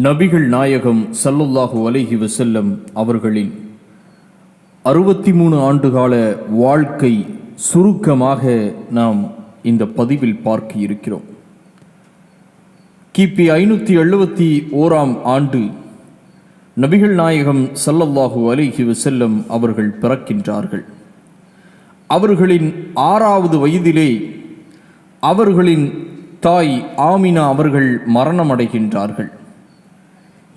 நபிகள் நாயகம் சல்லுல்லாஹு அலைஹி வசல்லம் அவர்களின் அறுபத்தி மூணு ஆண்டுகால வாழ்க்கை சுருக்கமாக நாம் இந்த பதிவில் பார்க்க இருக்கிறோம். கிபி ஐநூற்றி எழுபத்தி ஓராம் ஆண்டு நபிகள் நாயகம் சல்லல்லாஹு அலைஹி வசல்லம் அவர்கள் பிறக்கின்றார்கள். அவர்களின் ஆறாவது வயதிலே அவர்களின் தாய் ஆமினா அவர்கள் மரணமடைகின்றார்கள்.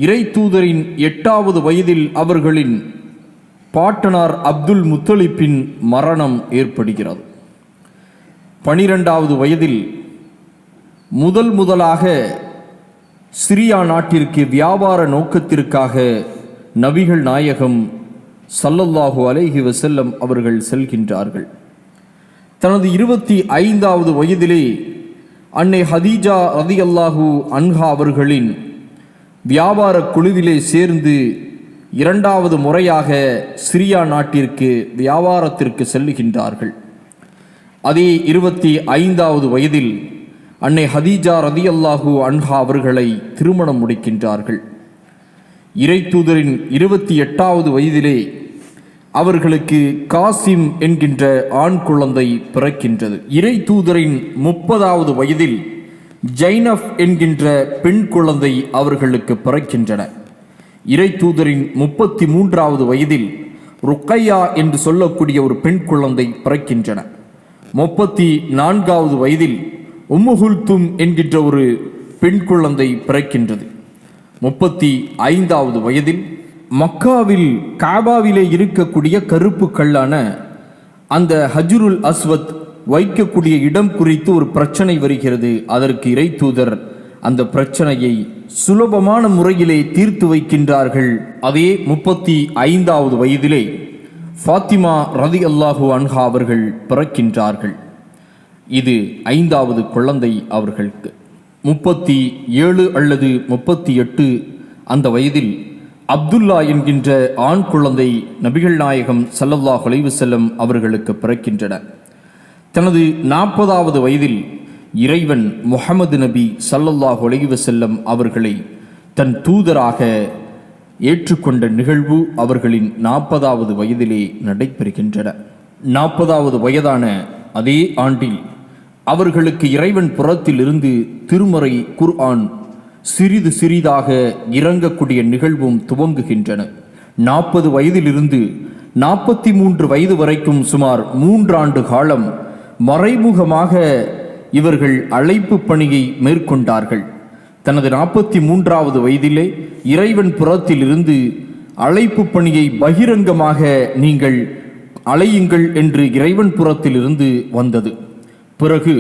இறை தூதரின் எட்டாவது வயதில் அவர்களின் பாட்டனார் அப்துல் முத்தலிப்பின் மரணம் ஏற்படுகிறது. பனிரெண்டாவது வயதில் முதல் முதலாக சிரியா நாட்டிற்கு வியாபார நோக்கத்திற்காக நபிகள் நாயகம் சல்லல்லாஹு அலைஹி வசல்லம் அவர்கள் செல்கின்றார்கள். தனது இருபத்தி ஐந்தாவது வயதிலே அன்னை ஹதீஜா ரதி அல்லாஹூ அன்ஹா அவர்களின் வியாபார குழுவிலே சேர்ந்து இரண்டாவது முறையாக சிரியா நாட்டிற்கு வியாபாரத்திற்கு செல்லுகின்றார்கள். அதே இருபத்தி ஐந்தாவது வயதில் அன்னை ஹதீஜா ரதி அல்லாஹு அன்ஹா அவர்களை திருமணம் முடிக்கின்றார்கள். இறை தூதரின் இருபத்தி எட்டாவது வயதிலே அவர்களுக்கு காசிம் என்கின்ற ஆண் குழந்தை பிறக்கின்றது. இறை தூதரின் முப்பதாவது வயதில் ஜைனப் என்கின்ற பெண் குழந்தை அவர்களுக்கு பிறக்கின்றன. இறை தூதரின் முப்பத்தி மூன்றாவது வயதில் ருக்கையா என்று சொல்லக்கூடிய ஒரு பெண் குழந்தை பிறக்கின்றன. முப்பத்தி நான்காவது வயதில் உம்முகுல்தும் என்கின்ற ஒரு பெண் குழந்தை பிறக்கின்றது. முப்பத்தி ஐந்தாவது வயதில் மக்காவில் காபாவிலே இருக்கக்கூடிய கருப்பு கல்லான அந்த ஹஜ்ருல் அஸ்வத் வைக்கக்கூடிய இடம் குறித்து ஒரு பிரச்சனை வருகிறது. அதற்கு இறை தூதர் அந்த பிரச்சனையை சுலபமான முறையிலே தீர்த்து வைக்கின்றார்கள். அதே முப்பத்தி ஐந்தாவது வயதிலே ஃபாத்திமா ரதி அல்லாஹூ அன்ஹா அவர்கள் பிறக்கின்றார்கள். இது ஐந்தாவது குழந்தை அவர்களுக்கு. முப்பத்தி ஏழு அல்லது முப்பத்தி எட்டு அந்த வயதில் அப்துல்லா என்கின்ற ஆண் குழந்தை நபிகள் நாயகம் சல்லல்லாஹ் அலைவு செல்லம் அவர்களுக்கு பிறக்கின்றன. தனது நாற்பதாவது வயதில் இறைவன் முகமது நபி சல்லல்லாஹ் அலைவு செல்லம் அவர்களை தன் தூதராக ஏற்றுக்கொண்ட நிகழ்வு அவர்களின் நாற்பதாவது வயதிலே நடைபெறுகின்றன. நாற்பதாவது வயதான அதே ஆண்டில் அவர்களுக்கு இறைவன் புறத்திலிருந்து திருமறை குர்ஆன் சிறிது சிறிதாக இறங்கக்கூடிய நிகழ்வும் துவங்குகின்றன. நாற்பது வயதிலிருந்து நாற்பத்தி மூன்று வயது வரைக்கும் சுமார் மூன்றாண்டு காலம் மறைமுகமாக இவர்கள் அழைப்பு பணியை மேற்கொண்டார்கள். தனது நாற்பத்தி மூன்றாவது வயதிலே இறைவன் புறத்தில் இருந்து அழைப்பு பணியை பகிரங்கமாக நீங்கள் அலையுங்கள் என்று இறைவன் புறத்திலிருந்து வந்தது. பிறகு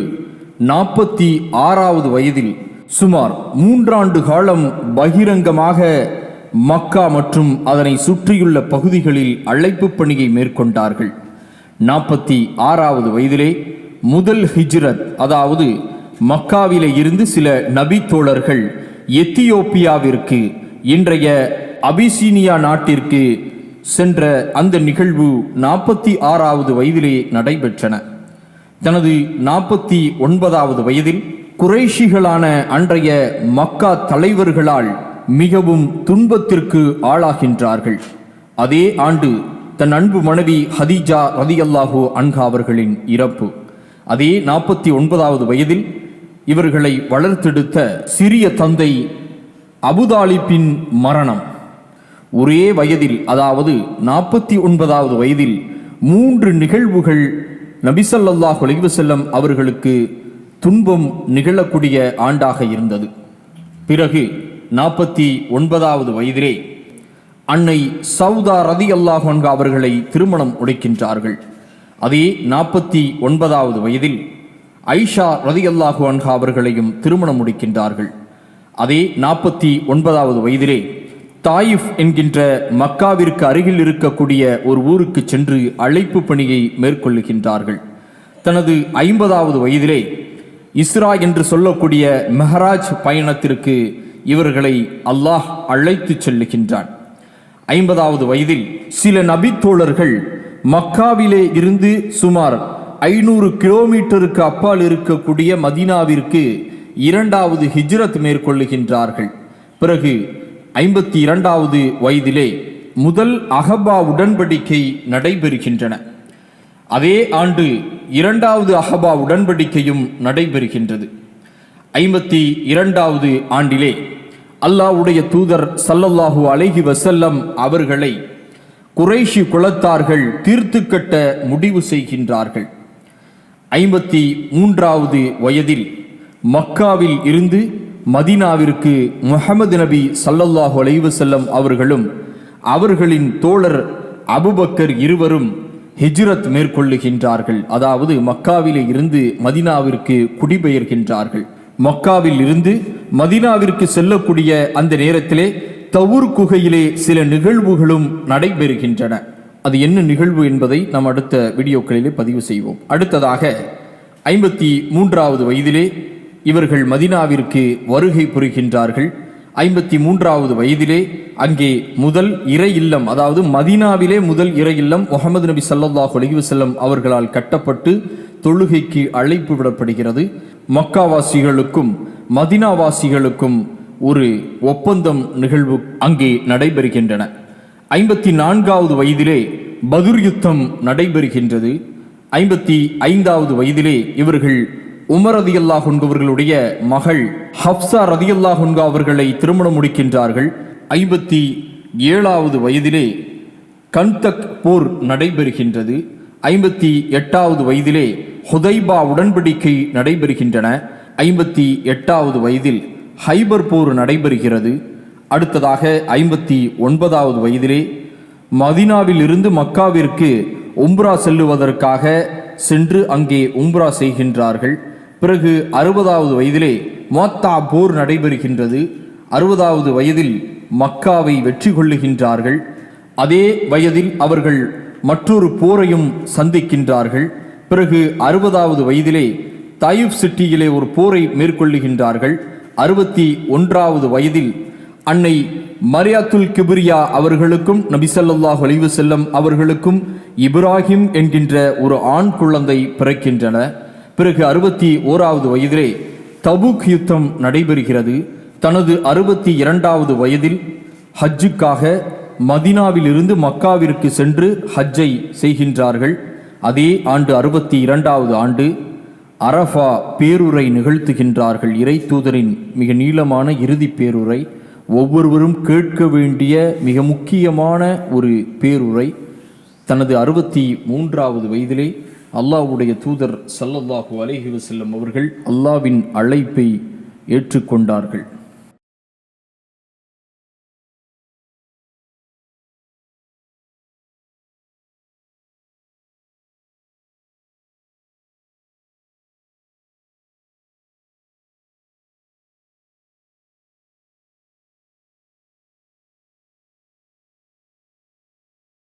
நாற்பத்தி ஆறாவது வயதில் சுமார் மூன்றாண்டு காலம் பகிரங்கமாக மக்கா மற்றும் அதனை சுற்றியுள்ள பகுதிகளில் அழைப்பு பணியை மேற்கொண்டார்கள். நாற்பத்தி ஆறாவது வயதிலே முதல் ஹிஜ்ரத் அதாவது மக்காவிலே இருந்து சில நபி தோழர்கள் எத்தியோப்பியாவிற்கு இன்றைய அபிசீனியா நாட்டிற்கு சென்ற அந்த நிகழ்வு நாற்பத்தி ஆறாவது வயதிலே நடைபெற்றன. தனது நாற்பத்தி ஒன்பதாவது வயதில் குறைஷிகளான அன்றைய மக்கா தலைவர்களால் மிகவும் துன்பத்திற்கு ஆளாகின்றார்கள். அதே ஆண்டு தன் அன்பு மனைவி ஹதீஜா ரதியல்லாஹு அன்ஹா அவர்களின் இறப்பு. அதே நாற்பத்தி ஒன்பதாவது வயதில் இவர்களை வளர்த்தெடுத்த சிறிய தந்தை அபுதாலிப்பின் மரணம். ஒரே வயதில் அதாவது நாற்பத்தி ஒன்பதாவது வயதில் மூன்று நிகழ்வுகள் நபிசல்லாஹ் செல்லம் அவர்களுக்கு துன்பம் நிகழக்கூடிய ஆண்டாக இருந்தது. பிறகு நாற்பத்தி ஒன்பதாவது வயதிலே அன்னை சவுதா ரதி அல்லாஹ் அவர்களை திருமணம் உடைக்கின்றார்கள். அதே நாற்பத்தி ஒன்பதாவது வயதில் ஐஷா ரதி அல்லாஹு அன்ஹா அவர்களையும் திருமணம் முடிக்கின்றார்கள். அதே நாற்பத்தி ஒன்பதாவது வயதிலே தாயிஃப் என்கின்ற மக்காவிற்கு அருகில் இருக்கக்கூடிய ஒரு ஊருக்கு சென்று அழைப்பு பணியை மேற்கொள்ளுகின்றார்கள். தனது ஐம்பதாவது வயதிலே இஸ்ரா என்று சொல்லக்கூடிய மெஹராஜ் பயணத்திற்கு இவர்களை அல்லாஹ் அழைத்து செல்லுகின்றான். ஐம்பதாவது வயதில் சில நபித்தோழர்கள் மக்காவிலே இருந்து சுமார் ஐநூறு கிலோமீட்டருக்கு அப்பால் இருக்கக்கூடிய மதீனாவிற்கு இரண்டாவது ஹிஜ்ரத் மேற்கொள்ளுகின்றார்கள். பிறகு ஐம்பத்தி இரண்டாவது வயதிலே முதல் அகபா உடன்படிக்கை நடைபெறுகின்றன. அதே ஆண்டு இரண்டாவது அகபா உடன்படிக்கையும் நடைபெறுகின்றது. ஐம்பத்தி இரண்டாவது ஆண்டிலே அல்லாஹ்வுடைய தூதர் சல்லல்லாஹு அலைஹி வசல்லம் அவர்களை குறைஷி குலத்தார்கள் தீர்த்து கட்ட முடிவு செய்கின்றார்கள். ஐம்பத்தி மூன்றாவது வயதில் மக்காவில் இருந்து மதீனாவிற்கு முஹமது நபி சல்லல்லாஹு அலைஹி வஸல்லம் அவர்களும் அவர்களின் தோழர் அபுபக்கர் இருவரும் ஹிஜ்ரத் மேற்கொள்ளுகின்றார்கள். அதாவது மக்காவிலே இருந்து மதீனாவிற்கு குடிபெயர்கின்றார்கள். மக்காவில் இருந்து மதீனாவிற்கு செல்லக்கூடிய அந்த நேரத்திலே தவுர் குகையிலே சில நிகழ்வுகளும் நடைபெறுகின்றன. அது என்ன நிகழ்வு என்பதை நாம் அடுத்த வீடியோக்களிலே பதிவு செய்வோம். அடுத்ததாக ஐம்பத்தி மூன்றாவது வயதிலே இவர்கள் மதினாவிற்கு வருகை புரிகின்றார்கள். ஐம்பத்தி மூன்றாவது வயதிலே அங்கே முதல் இறை இல்லம் அதாவது மதினாவிலே முதல் இறை இல்லம் முகமது நபி சல்லாஹ் அலைஹி அவர்களால் கட்டப்பட்டு தொழுகைக்கு அழைப்பு விடப்படுகிறது. மக்காவாசிகளுக்கும் மதினாவாசிகளுக்கும் ஒரு ஒப்பந்தம் நிகழ்வு அங்கே நடைபெறுகின்றன. ஐம்பத்தி நான்காவது வயதிலே பதுர் யுத்தம் நடைபெறுகின்றது. ஐம்பத்தி ஐந்தாவது வயதிலே இவர்கள் உமர் ரதியல்லாஹ் கொண்டவர்களுடைய மகள் ஹப்சா ரதியல்லாஹ் அவர்களை திருமணம் முடிக்கின்றார்கள். ஐம்பத்தி ஏழாவது வயதிலே கந்தக் போர் நடைபெறுகின்றது. ஐம்பத்தி எட்டாவது வயதிலே ஹுதைபா உடன்படிக்கை நடைபெறுகின்றன. ஐம்பத்தி எட்டாவது வயதில் ஹைபர் போர் நடைபெறுகிறது. அடுத்ததாக ஐம்பத்தி ஒன்பதாவது வயதிலே மதினாவில் இருந்து மக்காவிற்கு உம்ரா செல்லுவதற்காக சென்று அங்கே உம்ரா செய்கின்றார்கள். பிறகு அறுபதாவது வயதிலே மோத்தா போர் நடைபெறுகின்றது. அறுபதாவது வயதில் மக்காவை வெற்றி கொள்ளுகின்றார்கள். அதே வயதில் அவர்கள் மற்றொரு போரையும் சந்திக்கின்றார்கள். பிறகு அறுபதாவது வயதிலே தாயிப் சிட்டியிலே ஒரு போரை மேற்கொள்ளுகின்றார்கள். அறுபத்தி ஒன்றாவது வயதில் அன்னை மரியாத்துல் கிபிரியா அவர்களுக்கும் நபிசல்லாஹ் ஒளிவு செல்லம் அவர்களுக்கும் இப்ராஹிம் என்கின்ற ஒரு ஆண் குழந்தை பிறக்கின்றன. பிறகு அறுபத்தி ஓராவது வயதிலே தபூக் யுத்தம் நடைபெறுகிறது. தனது அறுபத்தி இரண்டாவது வயதில் ஹஜ்ஜுக்காக மதினாவிலிருந்து மக்காவிற்கு சென்று ஹஜ்ஜை செய்கின்றார்கள். அதே ஆண்டு அறுபத்தி இரண்டாவது ஆண்டு அரஃபா பேருரை நிகழ்த்துகின்றார்கள். இறை தூதரின் மிக நீளமான இறுதி பேருரை. ஒவ்வொருவரும் கேட்க வேண்டிய மிக முக்கியமான ஒரு பேருரை. தனது அறுபத்தி மூன்றாவது வயதிலே அல்லாஹ்வுடைய தூதர் சல்லல்லாஹு அலேஹி வசல்லம் அவர்கள் அல்லாவின் அழைப்பை ஏற்றுக்கொண்டார்கள்.